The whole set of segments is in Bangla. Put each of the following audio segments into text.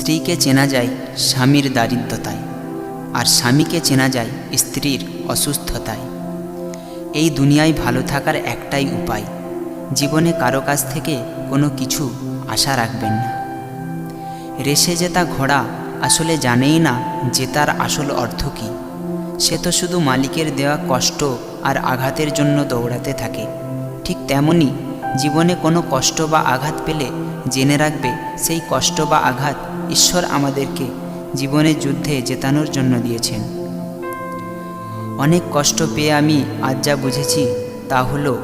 স্ত্রীকে চেনা যায় স্বামীর দারিদ্রতায়, আর স্বামীকে চেনা যায় স্ত্রীর অসুস্থতায়। এই দুনিয়ায় ভালো থাকার একটাই উপায়, জীবনে কারও কাছ থেকে কোনো কিছু আশা রাখবেন না। রেসে জেতা ঘোড়া আসলে জানেই না জেতার আসল অর্থ কী। সে তো শুধু মালিকের দেওয়া কষ্ট আর আঘাতের জন্য দৌড়াতে থাকে, ঠিক তেমনই জীবনে কোনো কষ্ট বা আঘাত পেলে জেনে রাখবে সেই কষ্ট বা আঘাত ঈশ্বর আমাদেরকে জীবনের যুদ্ধে জেতানোর জন্য দিয়েছেন। অনেক কষ্ট পেয়ে আমি আজ যা বুঝেছি তা হলো,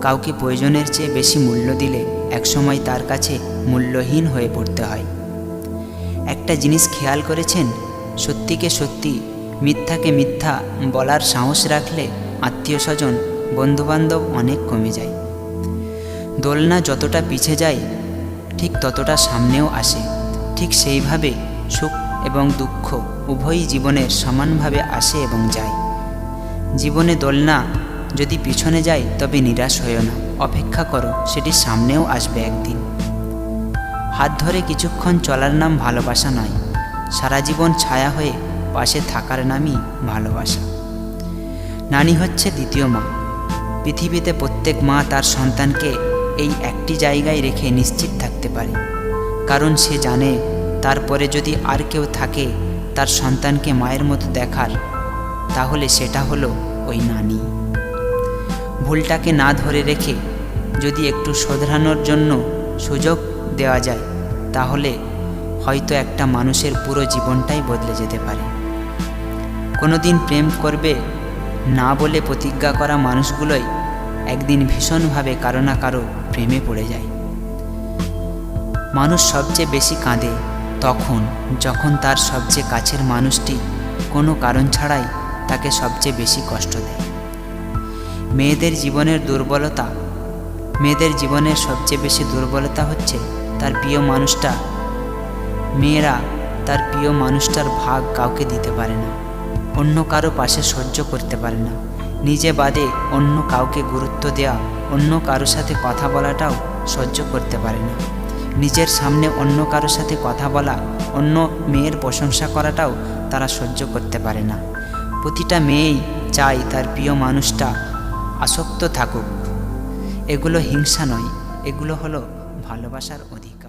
কাউকে প্রয়োজনের চেয়ে বেশি মূল্য দিলে একসময় তার কাছে মূল্যহীন হয়ে পড়তে হয়। একটা জিনিস খেয়াল করেছেন, সত্যিকে সত্যি, মিথ্যাকে মিথ্যা বলার সাহস রাখলে আত্মীয় স্বজন, বন্ধুবান্ধব অনেক কমে যায়। দোলনা যতটা পিছে যায়, ঠিক ততটা সামনেও আসে। ঠিক সেইভাবে সুখ এবং দুঃখ উভয়ই জীবনের সমানভাবে আসে এবং যায়। জীবনে দোলনা যদি পিছনে যায়, তবে নিরাশ হয়েও না। অপেক্ষা করো, সেটি সামনেও আসবে একদিন। হাত ধরে কিছুক্ষণ চলার নাম ভালোবাসা নয়। সারা জীবন ছায়া হয়ে পাশে থাকার নামই ভালোবাসা। নানি হচ্ছে দ্বিতীয় মা। পৃথিবীতে প্রত্যেক মা তার সন্তানকে এই একটি জায়গায় রেখে নিশ্চিত থাকতে পারে। কারণ সে জানে, তারপরে যদি আর কেউ থাকে তার সন্তানকে মায়ের মতো দেখার, তাহলে সেটা হলো ওই নানি। ভুলটাকে না ধরে রেখে যদি একটু শোধরানোর জন্য সুযোগ দেওয়া যায়, তাহলে হয়তো একটা মানুষের পুরো জীবনটাই বদলে যেতে পারে। কোনো দিন প্রেম করবে না বলে প্রতিজ্ঞা করা মানুষগুলোই একদিন ভীষণভাবে কারও না কারও প্রেমে পড়ে যায়। মানুষ সবচেয়ে বেশি কাঁদে তখন, যখন তার সবচেয়ে কাছের মানুষটি কোনো কারণ ছাড়াই তাকে সবচেয়ে বেশি কষ্ট দেয়। মেয়েদের জীবনের দুর্বলতা, মেয়েদের জীবনের সবচেয়ে বেশি দুর্বলতা হচ্ছে তার প্রিয় মানুষটা। মেয়েরা তার প্রিয় মানুষটার ভাগ কাউকে দিতে পারে না, অন্য কারও পাশে সহ্য করতে পারে না। নিজে বাদে অন্য কাউকে গুরুত্ব দেওয়া অন্য কারও সাথে কথা বলাটাও সহ্য করতে পারে না। নিজের সামনে অন্য কারোর সাথে কথা বলা, অন্য মেয়ের প্রশংসা করাটাও তারা সহ্য করতে পারে না। প্রতিটা মেয়েই চায় তার প্রিয় মানুষটা আসক্ত থাকুক। এগুলো হিংসা নয়, এগুলো হলো ভালোবাসার অধিকার।